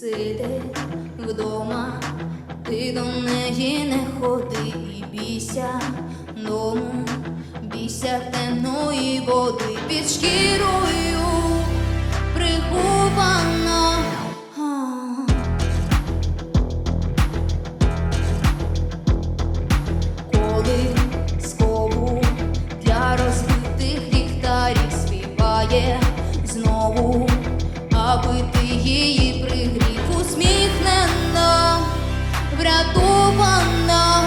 сиди вдома, ти до неї не ходи і бійся дому, бійся темної води під шкірою прихована. Коли скову для розбитих ліхтарів співає знову аби ти її пригрів усміхнена, врятована,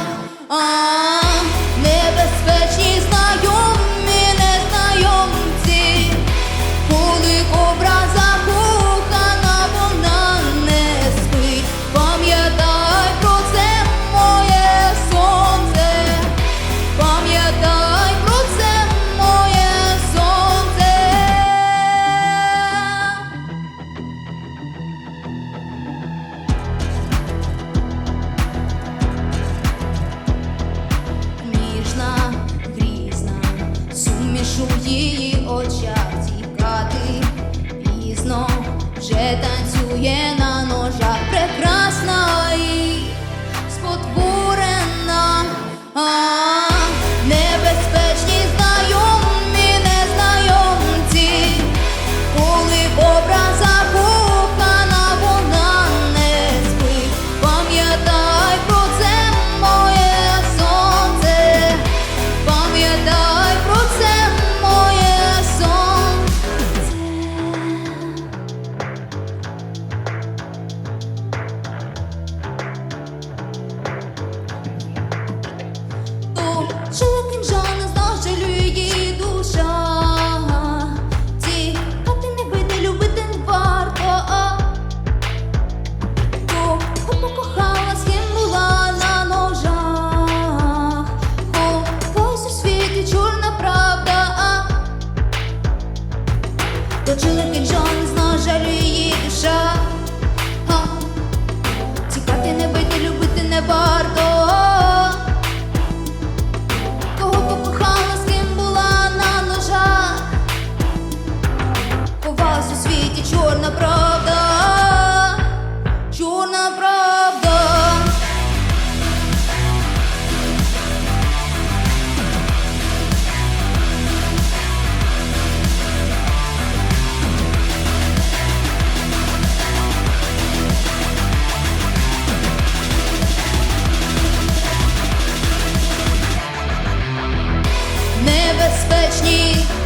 суміш в її очах тікати пізно, вже танцює на Точила кінжал, Джон знав, жалює душа. Тікати не бити, любити не варто. Знаю.